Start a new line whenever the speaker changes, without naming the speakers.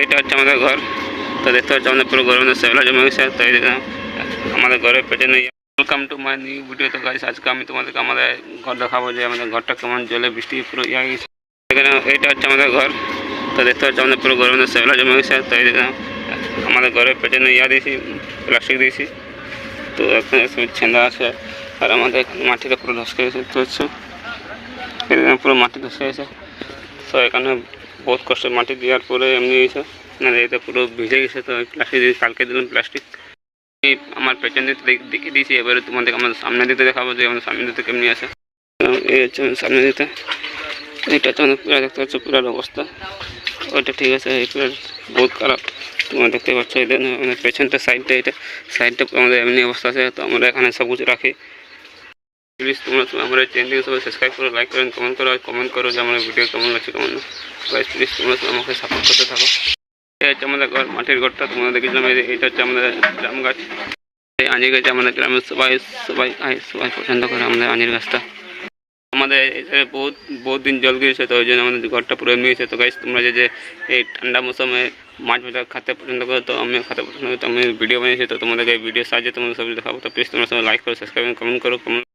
এইটা হচ্ছে আমাদের ঘর। তো দেখতে পাচ্ছি আমাদের পুরো ঘরের মধ্যে শ্যাওলা জমে গেছে তো এই দেখুন, আমাদের ঘরের পেছনে welcome to my new video তো গাইস আজকে আমি তোমাদেরকে আমাদের ঘর দেখাবো যে আমাদের ঘরটা কেমন জলে বৃষ্টি পুরো ইয়ে হয়ে গেছে এখানে এইটা হচ্ছে আমাদের ঘর। তো দেখতে পাচ্ছি আমাদের পুরো ঘরের মধ্যে শ্যাওলা জমে গেছে তো এই দেখুন, আমাদের ঘরের পেছনে ইয়া দিয়েছি প্লাস্টিক দিয়েছি। তো এখানে সব ছেঁদা আছে। আর আমাদের এখানে মাটিটা পুরো ধসকে গেছে দেখতে পাচ্ছ? এখানে পুরো মাটি ধসে গেছে। তো এখানে বহুত কষ্ট মাটি দেওয়ার পরে এমনি হয়েছে। না, এটা পুরো ভিজে গেছে, তো প্লাস্টিক দিয়ে কালকে দিলাম প্লাস্টিক আমার পেছন দিতে দেখ- দেখিয়ে দিয়েছি, এবারে তোমাদের আমার সামনে দিতে দেখাবো যে আমার সামনে দিতে কেমনি আছে। এই হচ্ছে সামনে দিতে। এটা হচ্ছে আমাদের পুরো দেখতে পাচ্ছ, পুরার অবস্থা। ওইটা ঠিক আছে, এই পুরো বহুত খারাপ। তোমরা দেখতে পাচ্ছ এটা আমাদের পেছনটা সাইডটা এটা সাইডটা আমাদের এমনি অবস্থা আছে। তো আমরা এখানে সব কিছু রাখি। প্লিজ তোমরা আমার চ্যানেলকে সবাই সাবস্ক্রাইব করো লাইক করো কমেন্ট করো, আর কমেন্ট করো যে আমার ভিডিও কেমন লাগছে কেমন না। প্লিজ তোমরা আমাকে সাপোর্ট করতে থাকো। এটা হচ্ছে আমাদের ঘর মাটির ঘরটা, তোমরা দেখেছিলাম এই এটা হচ্ছে আমাদের জাম গাছ। এই আঞ্জির গাছ আমাদের গ্রামের সবাই সবাই সবাই পছন্দ করে আমাদের আঞ্জির গাছটা। আমাদের এখানে বহুত বহুত দিন জল গিয়েছে, তো ওই জন্য আমাদের ঘরটা পুরো এমনি তো গাইস তোমরা যে এই ঠান্ডা মৌসুমে মাছ ভাজা খাতে পছন্দ করো, তো আমিও খাতে পছন্দ করি। তো আমি ভিডিও বানিয়েছি, তো তোমাদেরকে এই ভিডিও সাহায্যে তোমাদের সব দেখাবো। তো প্লিজ তোমরা সবাই লাইক করো সাবস্ক্রাইব কমেন্ট করো কমেন্ট